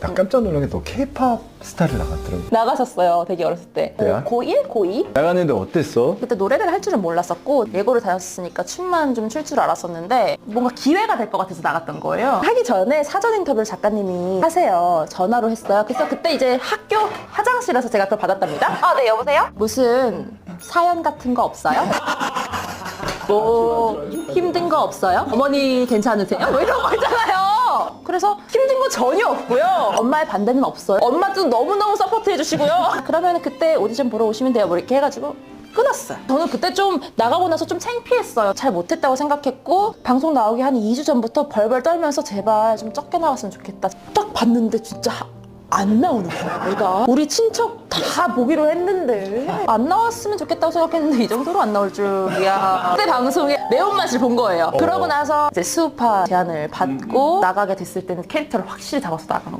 나 깜짝 놀란 게너 케이팝 스타를 나갔더라고. 나가셨어요. 되게 어렸을 때. 그래요? 고1? 고2? 나갔는데 어땠어? 그때 노래를 할 줄은 몰랐었고 예고를 다녔으니까 춤만 좀 출 줄 알았었는데 뭔가 기회가 될 것 같아서 나갔던 거예요. 하기 전에 사전 인터뷰를 작가님이 하세요. 전화로 했어요. 그래서 그때 이제 학교 화장실에서 제가 그걸 받았답니다. 아, 네, 여보세요? 무슨 사연 같은 거 없어요? 뭐 힘든 거 없어요? 어머니 괜찮으세요? 뭐 이런 거 있잖아요. 그래서 힘든 거 전혀 없고요. 엄마의 반대는 없어요. 엄마도 너무너무 서포트 해주시고요. 그러면 그때 오디션 보러 오시면 돼요. 뭐 이렇게 해가지고 끊었어요. 저는 그때 좀 나가고 나서 좀 창피했어요. 잘 못했다고 생각했고 방송 나오기 한 2주 전부터 벌벌 떨면서 제발 좀 적게 나왔으면 좋겠다. 딱 봤는데 진짜 안 나오는 거야, 내가. 우리 친척 다 보기로 했는데. 안 나왔으면 좋겠다고 생각했는데 이 정도로 안 나올 줄이야. 그때 방송에 매운맛을 본 거예요. 그러고 나서 이제 수우파 제안을 받고 나가게 됐을 때는 캐릭터를 확실히 잡아서 나가는